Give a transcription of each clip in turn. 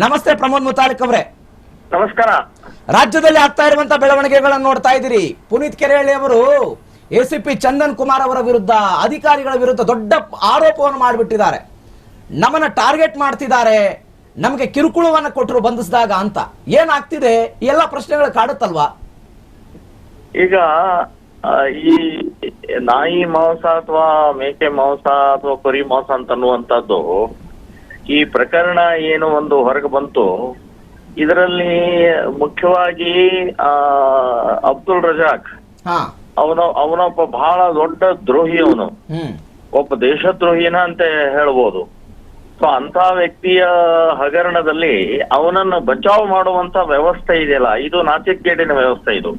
ನಮಸ್ತೆ ಪ್ರಮೋದ್ ಮುತಾಲಿಕ್ ಅವರೇ. ನಮಸ್ಕಾರ. ರಾಜ್ಯದಲ್ಲಿ ಆಗ್ತಾ ಇರುವಂತಹ ಬೆಳವಣಿಗೆಗಳನ್ನು ನೋಡ್ತಾ ಇದ್ದೀರಿ. ಪುನೀತ್ ಕೆರೆಹಳ್ಳಿ ಅವರು ಎಸಿಪಿ ಚಂದನ್ ಕುಮಾರ್ ಅವರ ವಿರುದ್ಧ ಅಧಿಕಾರಿಗಳ ವಿರುದ್ಧ ದೊಡ್ಡ ಆರೋಪವನ್ನು ಮಾಡಿಬಿಟ್ಟಿದ್ದಾರೆ. ನಮ್ಮನ್ನ ಟಾರ್ಗೆಟ್ ಮಾಡ್ತಿದ್ದಾರೆ. ನಮಗೆ ಕಿರುಕುಳವನ್ನ ಕೊಟ್ಟರು ಬಂಧಿಸಿದಾಗ ಅಂತ. ಏನಾಗ್ತಿದೆ? ಎಲ್ಲ ಪ್ರಶ್ನೆಗಳು ಕಾಡುತ್ತಲ್ವಾ? ಈಗ ಈ ನಾಯಿ ಮಾಂಸ ಅಥವಾ ಮೇಕೆ ಮಾಂಸ ಅಥವಾ ಕುರಿ ಮಾಂಸ ಅಂತ ಅನ್ನುವಂಥದ್ದು ಈ ಪ್ರಕರಣ ಏನು ಒಂದು ಹೊರಗೆ ಬಂತು ಇದರಲ್ಲಿ ಮುಖ್ಯವಾಗಿ ಆ ಅಬ್ದುಲ್ ರಜಾಕ್. ಅವನ ಅವನು ಅವನೊಬ್ಬ ಬಹಳ ದೊಡ್ಡ ದ್ರೋಹಿ ಅವನು. ಒಬ್ಬ ದೇಶದ್ರೋಹಿನ ಅಂತ ಹೇಳ್ಬೋದು. ಸೊ ಅಂತ ವ್ಯಕ್ತಿಯ ಹಗರಣದಲ್ಲಿ ಅವನನ್ನು ಬಚಾವ್ ಮಾಡುವಂತ ವ್ಯವಸ್ಥೆ ಇದೆಯಲ್ಲ ಇದು ನಾಚಿಕೆಗೇಡಿನ ವ್ಯವಸ್ಥೆ ಇದು.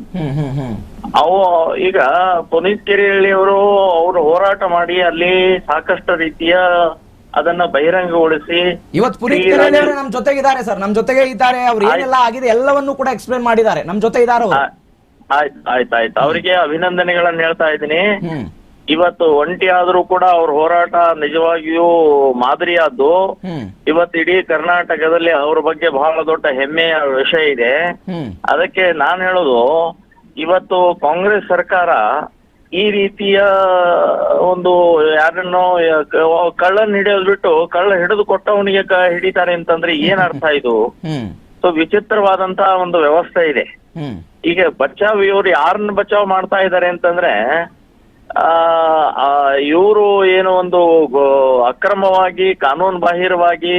ಅವು ಈಗ ಪುನೀತ್ ಕೆರೆಹಳ್ಳಿ ಅವರು ಅವರು ಹೋರಾಟ ಮಾಡಿ ಅಲ್ಲಿ ಸಾಕಷ್ಟು ರೀತಿಯ ಅದನ್ನ ಬಹಿರಂಗಗೊಳಿಸಿ ಇವತ್ತು ಪುನೀತ್ ಈ ನಮ್ಮ ಜೊತೆಗೆ ಅವರು ನಮ್ ಜೊತೆಗಿದ್ದಾರೆ ಸರ್. ನಮ್ ಜೊತೆಗೆ ಇದ್ದಾರೆ ಅವ್ರು ಏನೆಲ್ಲ ಆಗಿದೆ ಎಲ್ಲವನ್ನೂ ಕೂಡ ಎಕ್ಸ್ಪ್ಲೇನ್ ಮಾಡಿದ್ದಾರೆ. ನಮ್ ಜೊತೆ ಇದ್ದಾರೆ ಅವರು. ಆಯ್ತ್ ಆಯ್ತ್ ಆಯ್ತು. ಅವರಿಗೆ ಅಭಿನಂದನೆಗಳನ್ನ ಹೇಳ್ತಾ ಇದ್ದೀನಿ. ಇವತ್ತು ಒಂಟಿ ಆದ್ರೂ ಕೂಡ ಅವ್ರ ಹೋರಾಟ ನಿಜವಾಗಿಯೂ ಮಾದರಿಯಾದ್ದು. ಇವತ್ತು ಇಡೀ ಕರ್ನಾಟಕದಲ್ಲಿ ಅವ್ರ ಬಗ್ಗೆ ಬಹಳ ದೊಡ್ಡ ಹೆಮ್ಮೆಯ ವಿಷಯ ಇದೆ. ಅದಕ್ಕೆ ನಾನ್ ಹೇಳೋದು ಇವತ್ತು ಕಾಂಗ್ರೆಸ್ ಸರ್ಕಾರ ಈ ರೀತಿಯ ಒಂದು ಯಾರನ್ನು ಕಳ್ಳನ್ ಹಿಡಿಯೋದ್ ಬಿಟ್ಟು ಕಳ್ಳ ಹಿಡಿದು ಕೊಟ್ಟವನಿಗೆ ಹಿಡಿತಾರೆ ಅಂತಂದ್ರೆ ಏನ್ ಅರ್ಥ ಇದು? ಸೊ ವಿಚಿತ್ರವಾದಂತಹ ಒಂದು ವ್ಯವಸ್ಥೆ ಇದೆ. ಈಗ ಬಚಾವ್ ಇವ್ರು ಯಾರನ್ನ ಬಚಾವ್ ಮಾಡ್ತಾ ಇದ್ದಾರೆ ಅಂತಂದ್ರೆ ಆ ಇವರು ಏನು ಒಂದು ಅಕ್ರಮವಾಗಿ ಕಾನೂನು ಬಾಹಿರವಾಗಿ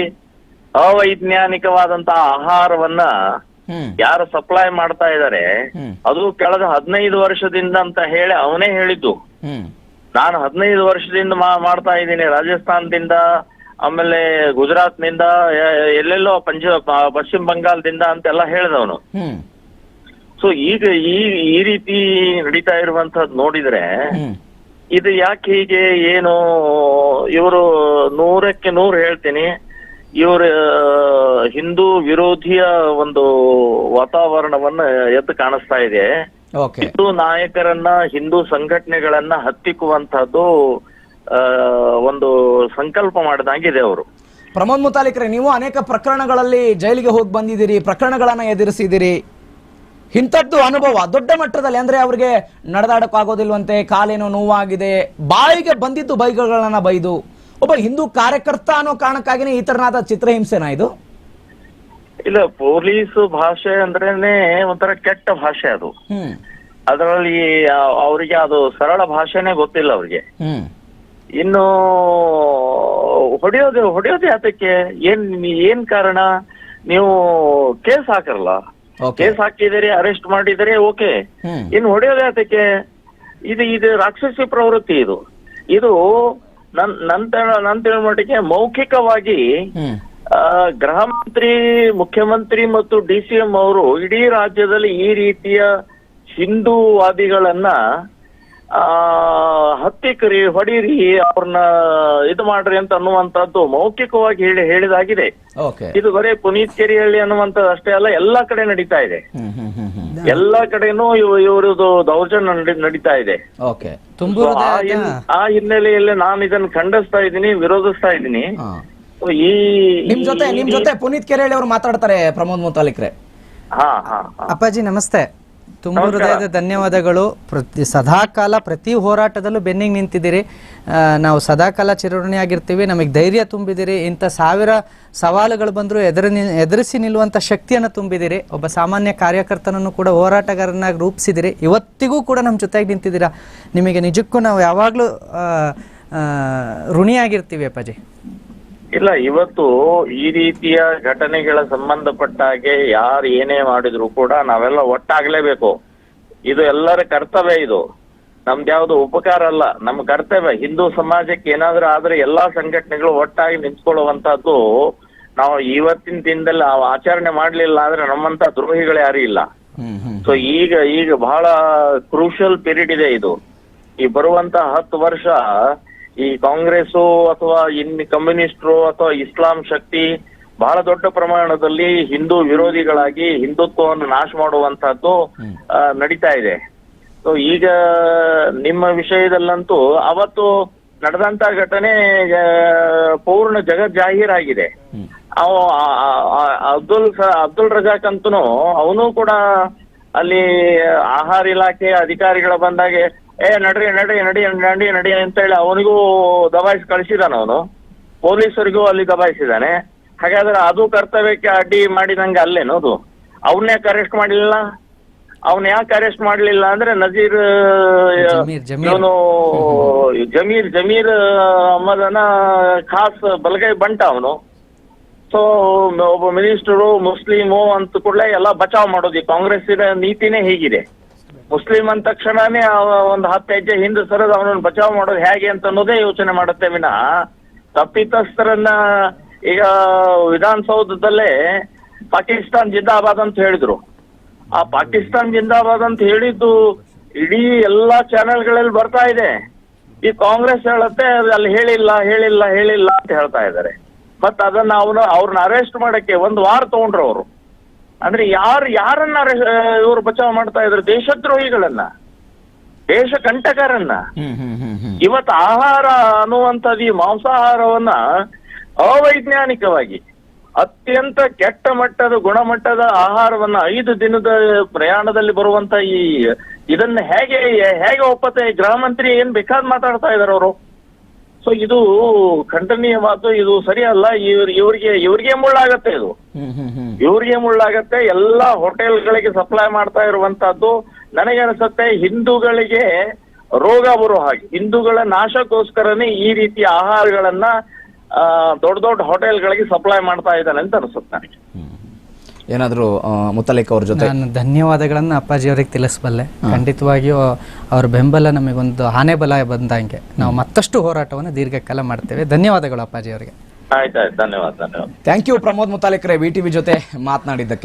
ಅವೈಜ್ಞಾನಿಕವಾದಂತಹ ಆಹಾರವನ್ನ ಯಾರು ಸಪ್ಲೈ ಮಾಡ್ತಾ ಇದ್ದಾರೆ ಅದು ಕಳೆದ ಹದಿನೈದು ವರ್ಷದಿಂದ ಅಂತ ಹೇಳಿ ಅವನೇ ಹೇಳಿದ್ದು. ನಾನು ಹದಿನೈದು ವರ್ಷದಿಂದ ಮಾಡ್ತಾ ಇದ್ದೀನಿ. ರಾಜಸ್ಥಾನದಿಂದ ಆಮೇಲೆ ಗುಜರಾತ್ನಿಂದ ಎಲ್ಲೆಲ್ಲೋ ಪಂಜಾಬ್ ಪಶ್ಚಿಮ ಬಂಗಾಳದಿಂದ ಅಂತೆಲ್ಲ ಹೇಳಿದವನು. ಸೊ ಈಗ ಈ ಈ ರೀತಿ ನಡೀತಾ ಇರುವಂತದ್ ನೋಡಿದ್ರೆ ಇದು ಯಾಕೆ ಹೀಗೆ ಏನು ಇವರು ನೂರಕ್ಕೆ ನೂರು ಹೇಳ್ತೀನಿ. ಇವ್ರ ಹಿಂದೂ ವಿರೋಧಿಯ ಒಂದು ವಾತಾವರಣವನ್ನ ಎದ್ದು ಕಾಣಿಸ್ತಾ ಇದೆ. ಹಿಂದೂ ನಾಯಕರನ್ನ ಹಿಂದೂ ಸಂಘಟನೆಗಳನ್ನ ಹತ್ತಿಕ್ಕುವಂತಹದ್ದು ಒಂದು ಸಂಕಲ್ಪ ಮಾಡಿದಂಗಿದೆ ಅವರು. ಪ್ರಮೋದ್ ಮುತಾಲಿಕ್ರೆ ನೀವು ಅನೇಕ ಪ್ರಕರಣಗಳಲ್ಲಿ ಜೈಲಿಗೆ ಹೋಗಿ ಬಂದಿದ್ದೀರಿ ಪ್ರಕರಣಗಳನ್ನ ಎದುರಿಸಿದಿರಿ ಇಂಥದ್ದು ಅನುಭವ ದೊಡ್ಡ ಮಟ್ಟದಲ್ಲಿ ಅಂದ್ರೆ ಅವ್ರಿಗೆ ನಡೆದಾಡಕ್ಕಾಗೋದಿಲ್ವಂತೆ ಕಾಲೇನೋ ನೋವಾಗಿದೆ ಬಾಯಿಗೆ ಬಂದಿದ್ದು ಬೈಕ್ಗಳನ್ನ ಬೈದು. ಒಬ್ಬ ಹಿಂದೂ ಕಾರ್ಯಕರ್ತ ಅನ್ನೋ ಕಾರಣಕ್ಕಾಗಿನೇ ಈ ತರನಾದ ಚಿತ್ರಹಿಂಸೆನಾ ಇದು? ಇಲ್ಲ ಪೊಲೀಸ್ ಭಾಷೆ ಅಂದ್ರೇನೆ ಒಂಥರ ಕೆಟ್ಟ ಭಾಷೆ ಅದು. ಅದರಲ್ಲಿ ಅವರಿಗೆ ಅದು ಸರಳ ಭಾಷೆನೇ ಗೊತ್ತಿಲ್ಲ ಅವ್ರಿಗೆ. ಇನ್ನು ಹೊಡೆಯೋದು ಹೊಡೆಯೋದು ಯಾತಕ್ಕೆ? ಏನ್ ಏನ್ ಕಾರಣ? ನೀವು ಕೇಸ್ ಹಾಕರಲ್ಲ? ಕೇಸ್ ಹಾಕಿದಿರಿ ಅರೆಸ್ಟ್ ಮಾಡಿದರೆ ಓಕೆ. ಇನ್ನು ಹೊಡೆಯೋದು ಯಾತಕ್ಕೆ? ಇದು ಇದು ರಾಕ್ಷಸಿ ಪ್ರವೃತ್ತಿ ಇದು. ಇದು ನನ್ ನಂತರ ನನ್ ತಿಳುಮಟ್ಟಿಗೆ ಮೌಖಿಕವಾಗಿ ಆ, ಗೃಹ ಮಂತ್ರಿ ಮುಖ್ಯಮಂತ್ರಿ ಮತ್ತು ಡಿ ಸಿ ಎಂ ಅವರು ಇಡೀ ರಾಜ್ಯದಲ್ಲಿ ಈ ರೀತಿಯ ಹಿಂದೂವಾದಿಗಳನ್ನ ಆ ಹತ್ತಿಕ್ರಿ ಹೊಡೀರಿ ಅವ್ರನ್ನ ಇದು ಮಾಡ್ರಿ ಅಂತ ಅನ್ನುವಂಥದ್ದು ಮೌಖಿಕವಾಗಿ ಹೇಳಿ ಹೇಳಿದಾಗಿದೆ. ಇದು ಬರೀ ಪುನೀತ್ ಕೆರಿಹಳ್ಳಿ ಅನ್ನುವಂಥದ್ದು ಅಷ್ಟೇ ಅಲ್ಲ ಎಲ್ಲಾ ಕಡೆ ನಡೀತಾ ಇದೆ. ಎಲ್ಲಾ ಕಡೆನೂ ಇವ್- ಇವ್ರದ್ದು ದೌರ್ಜನ್ಯ ನಡಿ- ನಡೀತಾ ಇದೆ. ಓಕೆ. ತುಂಬು So, ಆ ಹೃದಯದ ಹಿನ್- ಆ ಹಿನ್ನೆಲೆಯಲ್ಲಿ ನಾನು ಇದನ್ನ ಖಂಡಿಸ್ತಾ ಇದ್ದೀನಿ ವಿರೋಧಿಸ್ತಾ ಇದ್ದೀನಿ. ಹಾ. So, ಈ ನಿಮ್ ಜೊತೆ ನಿಮ್ ಜೊತೆ ಪುನೀತ್ ಕೆರೆಹಳ್ಳಿ ಅವರು ಮಾತಾಡ್ತಾರೆ ಪ್ರಮೋದ್ ಮುತಾಲಿಕ್ರೆ. ಹಾ ಹಾ ಹಾ. ಅಪ್ಪಾಜಿ ನಮಸ್ತೆ. ತುಂಬು ಹೃದಯದ ಧನ್ಯವಾದಗಳು. ಪ್ರತಿ ಸದಾಕಾಲ ಪ್ರತಿ ಹೋರಾಟದಲ್ಲೂ ಬೆನ್ನಿಗೆ ನಿಂತಿದ್ದೀರಿ. ನಾವು ಸದಾಕಾಲ ಚಿರಋಣಿಯಾಗಿರ್ತೀವಿ. ನಮಗೆ ಧೈರ್ಯ ತುಂಬಿದಿರಿ ಇಂಥ ಸಾವಿರ ಸವಾಲುಗಳು ಬಂದರೂ ಎದುರು ನಿ- ಎದುರಿಸಿ ನಿಲ್ಲುವಂಥ ಶಕ್ತಿಯನ್ನು ತುಂಬಿದಿರಿ ಒಬ್ಬ ಸಾಮಾನ್ಯ ಕಾರ್ಯಕರ್ತನನ್ನು ಕೂಡ ಹೋರಾಟಗಾರನಾಗಿ ರೂಪಿಸಿದಿರಿ ಇವತ್ತಿಗೂ ಕೂಡ ನಮ್ಮ ಜೊತೆಗೆ ನಿಂತಿದ್ದೀರಾ. ನಿಮಗೆ ನಿಜಕ್ಕೂ ನಾವು ಯಾವಾಗಲೂ ಋಣಿಯಾಗಿರ್ತೀವಿ ಅಪ್ಪಾಜಿ. ಇಲ್ಲ ಇವತ್ತು ಈ ರೀತಿಯ ಘಟನೆಗಳ ಸಂಬಂಧಪಟ್ಟ ಹಾಗೆ ಯಾರು ಏನೇ ಮಾಡಿದ್ರು ಕೂಡ ನಾವೆಲ್ಲ ಒಟ್ಟಾಗ್ಲೇಬೇಕು. ಇದು ಎಲ್ಲರ ಕರ್ತವ್ಯ ಇದು. ನಮ್ದು ಯಾವ್ದು ಉಪಕಾರ ಅಲ್ಲ ನಮ್ಮ ಕರ್ತವ್ಯ. ಹಿಂದೂ ಸಮಾಜಕ್ಕೆ ಏನಾದ್ರೂ ಆದ್ರೆ ಎಲ್ಲಾ ಸಂಘಟನೆಗಳು ಒಟ್ಟಾಗಿ ನಿಂತ್ಕೊಳ್ಳುವಂತದ್ದು ನಾವು ಇವತ್ತಿನ ದಿನದಲ್ಲಿ ನಾವು ಆಚರಣೆ ಮಾಡ್ಲಿಲ್ಲ ಅಂದ್ರೆ ನಮ್ಮಂತ ದ್ರೋಹಿಗಳು ಯಾರು ಇಲ್ಲ. ಸೊ ಈಗ ಈಗ ಬಹಳ ಕ್ರೂಷಿಯಲ್ ಪೀರಿಯಡ್ ಇದೆ ಇದು. ಈ ಬರುವಂತ ಹತ್ತು ವರ್ಷ ಈ ಕಾಂಗ್ರೆಸ್ ಅಥವಾ ಇನ್ ಕಮ್ಯುನಿಸ್ಟ್ರು ಅಥವಾ ಇಸ್ಲಾಂ ಶಕ್ತಿ ಬಹಳ ದೊಡ್ಡ ಪ್ರಮಾಣದಲ್ಲಿ ಹಿಂದೂ ವಿರೋಧಿಗಳಾಗಿ ಹಿಂದುತ್ವವನ್ನು ನಾಶ ಮಾಡುವಂತಹದ್ದು ಆ, ನಡೀತಾ ಇದೆ. ಸೊ ಈಗ ನಿಮ್ಮ ವಿಷಯದಲ್ಲಂತೂ ಅವತ್ತು ನಡೆದಂತ ಘಟನೆ ಪೂರ್ಣ ಜಗತ್ ಜಾಹೀರಾಗಿದೆ ಅಬ್ದುಲ್ ಅಬ್ದುಲ್ ರಜಾಕ್ ಅಂತನು ಅವನು ಕೂಡ ಅಲ್ಲಿ ಆಹಾರ ಇಲಾಖೆ ಅಧಿಕಾರಿಗಳ ಬಂದಾಗೆ ಏ ನಡ್ರಿ ನಡ್ರಿ ನಡಿ ನಡಿ ನಡಿ ಅಂತ ಹೇಳಿ ಅವನಿಗೂ ದಬಾಯಿಸಿ ಕಳಿಸಿದಾನ ಅವನು. ಪೊಲೀಸರಿಗೂ ಅಲ್ಲಿ ದಬಾಯಿಸಿದಾನೆ. ಹಾಗಾದ್ರೆ ಅದು ಕರ್ತವ್ಯಕ್ಕೆ ಅಡ್ಡಿ ಮಾಡಿದಂಗೆ ಅಲ್ಲೇನು ಅದು? ಅವನ್ಯಾಕೆ ಅರೆಸ್ಟ್ ಮಾಡಲಿಲ್ಲ ಅವನ್ ಯಾಕೆ ಅರೆಸ್ಟ್ ಮಾಡಲಿಲ್ಲ ಅಂದ್ರೆ ನಜೀರ್. ಇವನು ಜಮೀರ್ ಜಮೀರ್ ಅಹಮದನ ಖಾಸ್ ಬಲಗೈ ಬಂಟ ಅವನು. ಸೊ ಒಬ್ಬ ಮಿನಿಸ್ಟರು ಮುಸ್ಲಿಮು ಅಂತ ಕೂಡಲೇ ಎಲ್ಲ ಬಚಾವ್ ಮಾಡೋದು ಈ ಕಾಂಗ್ರೆಸ್ಸಿನ ನೀತಿನೇ ಹೀಗಿದೆ. ಮುಸ್ಲಿಂ ಅಂದ ತಕ್ಷಣನೇ ಒಂದು ಹತ್ತು ಹೆಜ್ಜೆ ಹಿಂದೆ ಸರದ ಅವನನ್ನು ಬಚಾವ್ ಮಾಡೋದು ಹೇಗೆ ಅಂತ ಅನ್ನೋದೇ ಯೋಚನೆ ಮಾಡುತ್ತೆ ವಿನಃ. ತಪ್ಪಿತಸ್ಥರನ್ನ ಈಗ ವಿಧಾನಸೌಧದಲ್ಲೇ ಪಾಕಿಸ್ತಾನ್ ಜಿಂದಾಬಾದ್ ಅಂತ ಹೇಳಿದ್ರು. ಆ ಪಾಕಿಸ್ತಾನ್ ಜಿಂದಾಬಾದ್ ಅಂತ ಹೇಳಿದ್ದು ಇಡೀ ಎಲ್ಲಾ ಚಾನೆಲ್ಗಳಲ್ಲಿ ಬರ್ತಾ ಇದೆ. ಈ ಕಾಂಗ್ರೆಸ್ ಹೇಳುತ್ತೆ, ಅಲ್ಲಿ ಹೇಳಿಲ್ಲ ಹೇಳಿಲ್ಲ ಹೇಳಿಲ್ಲ ಅಂತ ಹೇಳ್ತಾ ಇದ್ದಾರೆ. ಮತ್ತ ಅದನ್ನ ಅವನು ಅವ್ರನ್ನ ಅರೆಸ್ಟ್ ಮಾಡಕ್ಕೆ ಒಂದು ವಾರ ತಗೊಂಡ್ರು ಅವರು. ಅಂದ್ರೆ ಯಾರು ಯಾರನ್ನ ಇವರು ಬಚಾವ್ ಮಾಡ್ತಾ ಇದ್ರು? ದೇಶದ್ರೋಹಿಗಳನ್ನ. ದೇಶ ಕಂಟಕರನ್ನ. ಇವತ್ತು ಆಹಾರ ಅನ್ನುವಂಥದ್ದು ಈ ಮಾಂಸಾಹಾರವನ್ನ ಅವೈಜ್ಞಾನಿಕವಾಗಿ ಅತ್ಯಂತ ಕೆಟ್ಟ ಮಟ್ಟದ ಗುಣಮಟ್ಟದ ಆಹಾರವನ್ನ ಐದು ದಿನದ ಪ್ರಯಾಣದಲ್ಲಿ ಬರುವಂತ ಈ ಇದನ್ನ ಹೇಗೆ ಹೇಗೆ ಒಪ್ಪತ್ತೆ? ಗೃಹ ಮಂತ್ರಿ ಏನ್ ಬೇಕಾದ್ ಮಾತಾಡ್ತಾ ಇದಾರೆ ಅವರು? ಸೊ ಇದು ಖಂಡನೀಯ ಮಾತು ಇದು ಸರಿಯಲ್ಲ. ಇವ್ರ ಇವ್ರಿಗೆ ಇವ್ರಿಗೆ ಮುಳ್ಳಾಗತ್ತೆ ಇದು. ಇವ್ರಿಗೆ ಮುಳ್ಳಾಗತ್ತೆ. ಎಲ್ಲಾ ಹೋಟೆಲ್ಗಳಿಗೆ ಸಪ್ಲೈ ಮಾಡ್ತಾ ಇರುವಂತಹದ್ದು ನನಗೆ ಅನಿಸುತ್ತೆ ಹಿಂದೂಗಳಿಗೆ ರೋಗ ಬರೋ ಹಾಗೆ. ಹಿಂದೂಗಳ ನಾಶಕ್ಕೋಸ್ಕರನೇ ಈ ರೀತಿಯ ಆಹಾರಗಳನ್ನ ಆ, ದೊಡ್ಡ ದೊಡ್ಡ ಹೋಟೆಲ್ಗಳಿಗೆ ಸಪ್ಲೈ ಮಾಡ್ತಾ ಇದ್ದಾನೆ ಅಂತ ಅನಿಸುತ್ತೆ ನನಗೆ. ಏನಾದ್ರು ಆ, ಮುತ್ತಲಿಕ್ ಅವ್ರ ಜೊತೆ? ನಾನು ಧನ್ಯವಾದಗಳನ್ನು ಅಪ್ಪಾಜಿ ಅವರಿಗೆ ತಿಳಿಸಬಲ್ಲೆ. ಖಂಡಿತವಾಗಿಯೂ ಅವ್ರ ಬೆಂಬಲ ನಮಗೊಂದು ಆನೆ ಬಲ ಬಂದಂಗೆ ನಾವು ಮತ್ತಷ್ಟು ಹೋರಾಟವನ್ನು ದೀರ್ಘಕಾಲ ಮಾಡ್ತೇವೆ. ಧನ್ಯವಾದಗಳು ಅಪ್ಪಾಜಿ ಅವರಿಗೆ. ಆಯ್ತಾಯ್ತು ಧನ್ಯವಾದ ಧನ್ಯವಾದ. ಥ್ಯಾಂಕ್ ಯು ಪ್ರಮೋದ್ ಮುತಾಲಿಕ್ರೆ ವಿ ಟಿವಿ ಜೊತೆ ಮಾತನಾಡಿದ್ದಕ್ಕೆ.